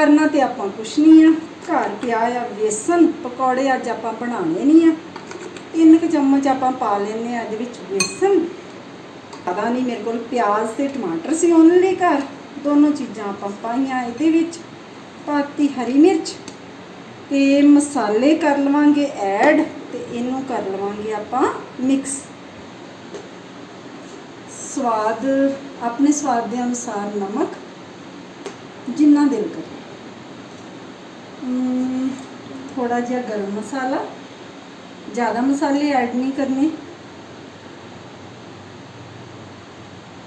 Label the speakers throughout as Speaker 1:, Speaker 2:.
Speaker 1: ਕਰਨਾ ਤੇ ਆਪਾਂ ਕੁਛ ਨਹੀਂ ਆ। ਘਰ ਪਿਆ ਆ ਵੇਸਨ ਪਕੌੜੇ ਅੱਜ ਆਪਾਂ ਬਣਾਉਣੇ ਨਹੀਂ ਆ। ਤਿੰਨ ਕੁ ਚਮਚ ਆਪਾਂ ਪਾ ਲੈਨੇ ਆ ਇਹਦੇ ਵਿੱਚ ਵੇਸਨ ਪਤਾ ਨਹੀਂ ਮੇਰੇ ਕੋਲ ਪਿਆਜ਼ ਤੇ ਟਮਾਟਰ ਸੀ ਉਹਨਾਂ ਲਈ ਘਰ। ਦੋਨੋਂ ਚੀਜ਼ਾਂ ਆਪਾਂ ਪਾਈਆਂ ਇਹਦੇ ਵਿੱਚ। ਪਾਤੀ ਹਰੀ ਮਿਰਚ। ਤੇ ਮਸਾਲੇ ਕਰ ਲਵਾਂਗੇ ਐਡ ਤੇ ਇਹਨੂੰ ਕਰ ਲਵਾਂਗੇ ਆਪਾਂ ਮਿਕਸ ਸਵਾਦ, ਆਪਣੇ ਸਵਾਦ ਦੇ ਅਨੁਸਾਰ ਨਮਕ, ਜਿੰਨਾ ਦਿਲ ਕਰੇ। ਥੋੜਾ ਜਿਹਾ ਗਰਮ ਮਸਾਲਾ। ਜ਼ਿਆਦਾ ਮਸਾਲੇ ਐਡ ਨਹੀਂ ਕਰਨੇ।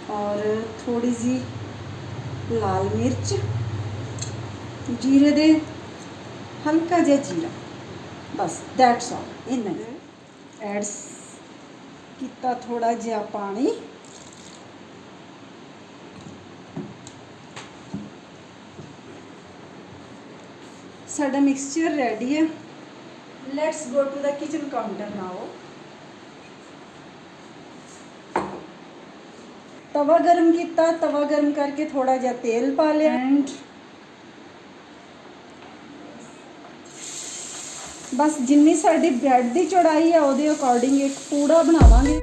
Speaker 1: ਔਰ ਥੋੜੀ ਜੀ ਲਾਲ ਮਿਰਚ। ਜੀਰੇ ਦੇ ਹਲਕਾ ਜਿਹਾ ਜੀਰਾ। ਬਸ ਦੈਟਸ ਆਲ ਇੰਨਾ ਐਡਸ ਕੀਤਾ ਥੋੜਾ ਜਿਹਾ ਪਾਣੀ। ਸਾਡਾ ਮਿਕਸਚਰ ਰੈਡੀ ਹੈ। Let's go to the kitchen counter now ਤਵਾ ਗਰਮ ਕੀਤਾ ਤਵਾ ਗਰਮ ਕਰਕੇ ਥੋੜਾ ਜਿਹਾ ਤੇਲ ਪਾ ਲਿਆ। ਐਂਡ ਬਸ ਜਿੰਨੀ ਸਾਡੀ ਬ੍ਰੈਡ ਦੀ ਚੌੜਾਈ ਹੈ ਉਹਦੇ ਅਕੋਰਡਿੰਗ ਇੱਕ ਪੂੜਾ ਬਣਾਵਾਂਗੇ।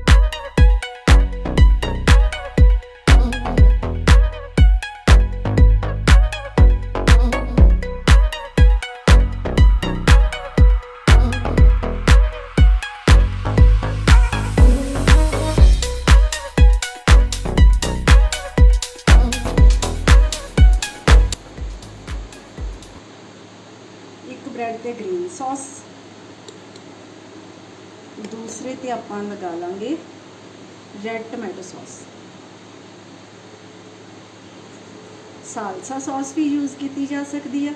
Speaker 1: ਬ੍ਰੈਡ ਤੇ ਗ੍ਰੀਨ ਸੌਸ। ਦੂਸਰੇ ਤੇ ਆਪਾਂ ਲਗਾ ਲਾਂਗੇ red tomato sauce. Salsa sauce ਵੀ ਯੂਜ਼ ਕੀਤੀ ਜਾ ਸਕਦੀ ਹੈ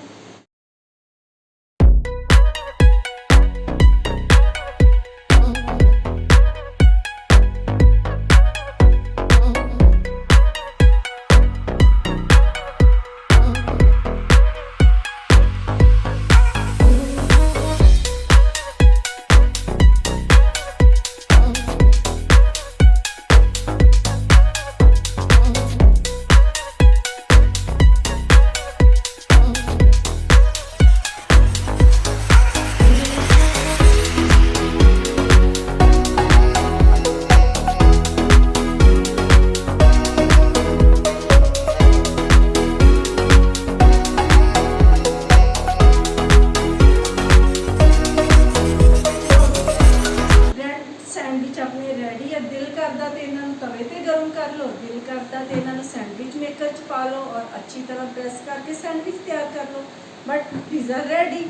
Speaker 1: ਸੈਂਡਵਿਚ ਆਪਣੇ ਰੈਡੀ ਹੈ ਦਿਲ ਕਰਦਾ ਤੇ ਇਹਨਾਂ ਨੂੰ ਤਵੇ ਤੇ ਗਰਮ ਕਰ ਲਓ, ਦਿਲ ਕਰਦਾ ਤੇ ਇਹਨਾਂ ਨੂੰ ਸੈਂਡਵਿਚ ਮੇਕਰ ਚ ਪਾ ਲਓ ਔਰ ਅੱਛੀ ਤਰ੍ਹਾਂ ਪ੍ਰੈਸ ਕਰਕੇ ਸੈਂਡਵਿਚ ਤਿਆਰ ਕਰ ਲਓ। But pizza ready